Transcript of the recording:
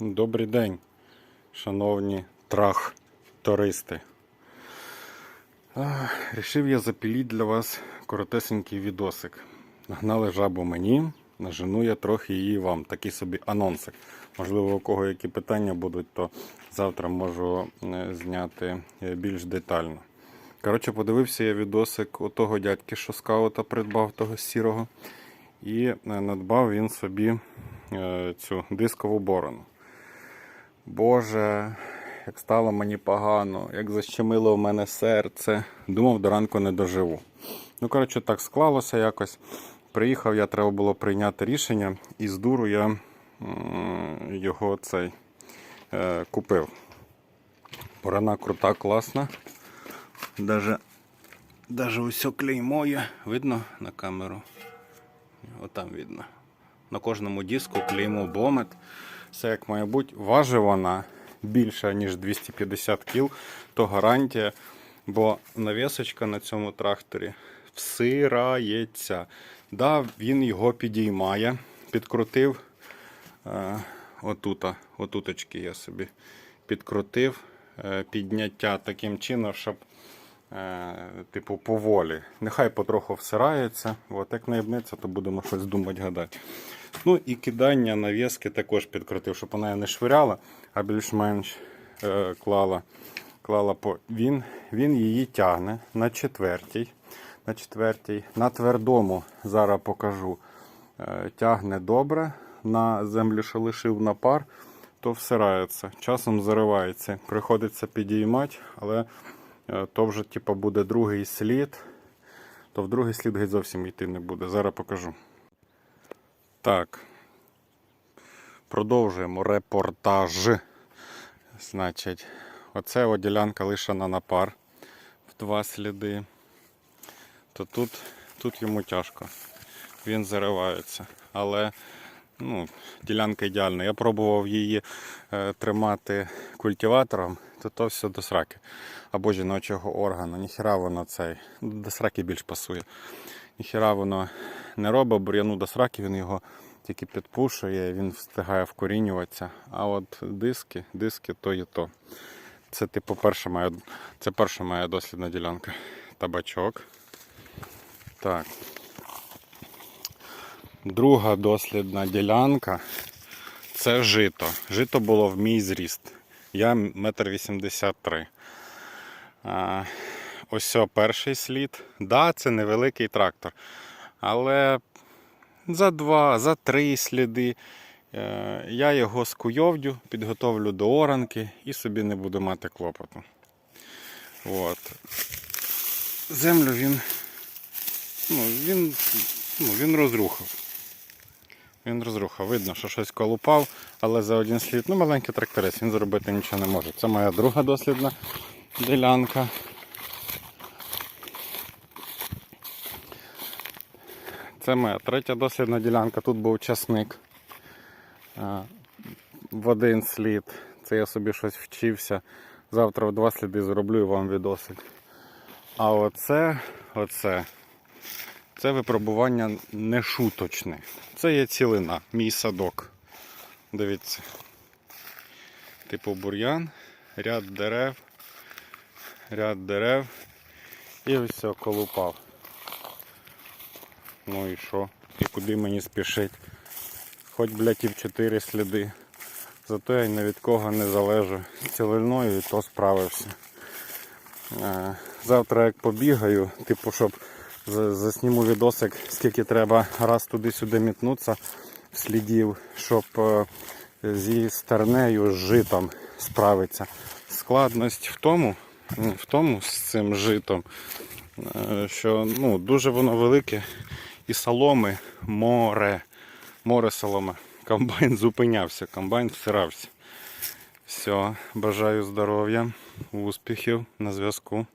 Добрий день, шановні трах-туристи. Рішив я запіліть для вас коротесенький відосик. Нагнали жабу мені, нажену я трохи її вам. Такий собі анонсик. Можливо, у кого які питання будуть, то завтра можу е, зняти е, більш детально. Коротше, подивився я відосик у того дядьки, що скаута придбав того сірого. І е, надбав він собі цю дискову борону. Боже, як стало мені погано, як защемило в мене серце. Думав, до ранку не доживу. Ну, коротше, так склалося якось. Приїхав, я треба було прийняти рішення, і з дуру я його цей е, купив. Борона крута, класна. Даже, даже ось клеймо є. Видно на камеру? Отам видно. На кожному диску клеймо бомет. Все як має бути. Важить вона більше, ніж 250 кг, то гарантія. Бо навісочка на цьому тракторі всирається. Да, він його підіймає, підкрутив. Е, отута, отуточки я собі підкрутив е, підняття таким чином, щоб е, типу поволі. Нехай потроху всирається. От як наєбнеться, то будемо щось думати, гадати. Ну і кидання навіски також підкрутив, щоб вона не швиряла, а більш-менш е, клала. клала по... він, він її тягне на четвертій. На четвертій. На твердому зараз покажу. Е, тягне добре. На землю, що лишив на пар, то всирається. Часом заривається. Приходиться підіймати, але е, то вже типу, буде другий слід. То в другий слід геть зовсім йти не буде. Зараз покажу. Так. Продовжуємо репортаж. Значить, оце ділянка лишена на пар в два сліди. То тут, тут йому тяжко. Він заривається. Але ну, ділянка ідеальна. Я пробував її е, тримати культиватором, то то все до сраки. Або жіночого органу. Ніхіра воно цей. До сраки більш пасує. Ніхіра воно не робить, бур'яну до сраки, він його тільки підпушує, він встигає вкорінюватися. А от диски, диски то і то. Це типу перша моя, це перша моя дослідна ділянка. Табачок. Так. Друга дослідна ділянка це жито. Жито було в мій зріст. Я 1,83 м. Ось перший слід. Да, це невеликий трактор. Але за два, за три сліди е, я його скуйовдю, підготовлю до оранки і собі не буду мати клопоту. От. Землю він, ну, він, ну, він розрухав. Він розрухав. Видно, що щось колупав, але за один слід, ну маленький тракторець, він зробити нічого не може. Це моя друга дослідна ділянка. Це моя третя дослідна ділянка. Тут був часник в один слід. Це я собі щось вчився. Завтра в два сліди зроблю і вам відосик. А оце, оце, це випробування не шуточне. Це є цілина, мій садок. Дивіться. Типу бур'ян, ряд дерев, ряд дерев і все колупав. Ну і що? І куди мені спішить? Хоч, блядь, і в чотири сліди. Зато я ні від кого не залежу. Цілиною і то справився. Е, Завтра як побігаю, типу, щоб за- засніму відосик, скільки треба раз туди-сюди мітнутися слідів, щоб е, зі стернею, з житом справитися. Складність в тому, в тому з цим житом, е, що ну, дуже воно велике. І соломи море. Море соломи. Комбайн зупинявся, комбайн всирався. Все, бажаю здоров'я, успіхів на зв'язку.